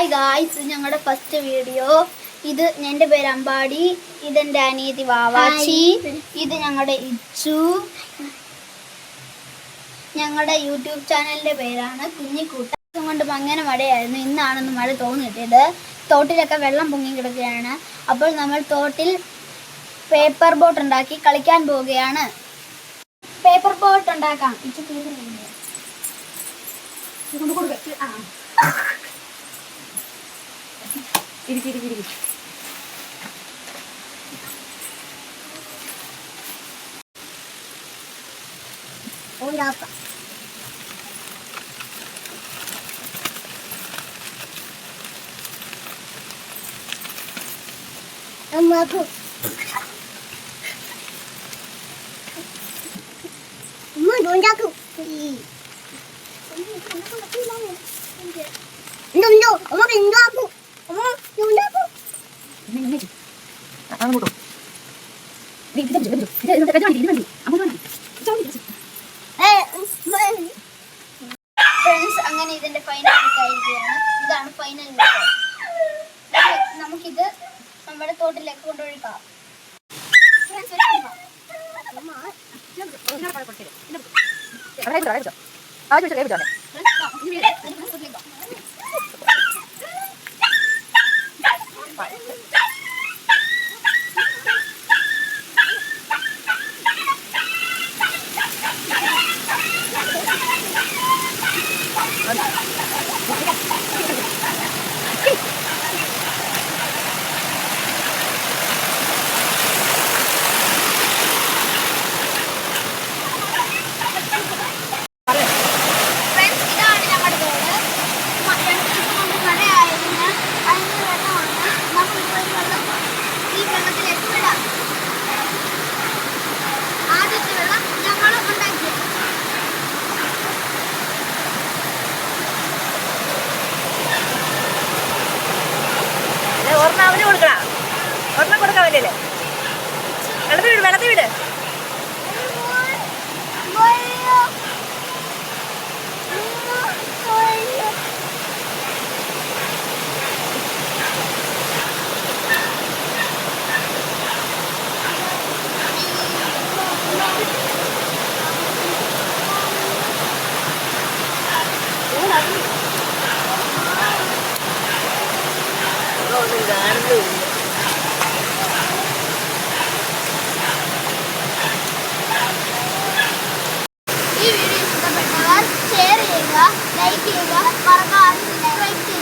Hi guys ഞങ്ങളുടെ first video ഇത് എന്റെ പേര് അമ്പാടി ഇതെന്റെ അനീതി വാവാച്ചി ഇത് ഞങ്ങളുടെ ഇച്ചു ഞങ്ങളുടെ യൂട്യൂബ് ചാനലിന്റെ പേരാണ് കുഞ്ഞിക്കൂട്ട. കൊണ്ട് അങ്ങനെ മഴയായിരുന്നു. ഇന്നാണെന്ന് മഴ തോന്നിയിട്ടത് തോട്ടിലൊക്കെ വെള്ളം പൊങ്ങി കിടക്കുകയാണ്. അപ്പോൾ നമ്മൾ തോട്ടിൽ പേപ്പർ ബോട്ട് ഉണ്ടാക്കി കളിക്കാൻ പോവുകയാണ്. പേപ്പർ ബോട്ട് ഉണ്ടാക്കാം. Ichu ギリギリギリギリ。オイラーパ。あんまこ。もう400。No, no, I'm not going to പിടിച്ചോ. ഫ്രണ്ട്സ് അങ്ങനെ ഇതിന്റെ ഫൈനൽ ലുക്ക് ആയിരിക്കുകയാണ് ഇതാണ് ഫൈനൽ നമുക്കിത് നമ്മുടെ തോട്ടിലേക്ക് കൊണ്ടൊഴിക്കാം Friends, ഒരു കൊടുക്കാം. ഇതിനകത്ത് പഴം അവന് കൊടുക്കണം. ഈ വീഡിയോ ഇഷ്ടപ്പെട്ടവർ ഷെയർ ചെയ്യുക ലൈക്ക് ചെയ്യുക മറക്കാതെ സബ്സ്ക്രൈബ് ചെയ്യുക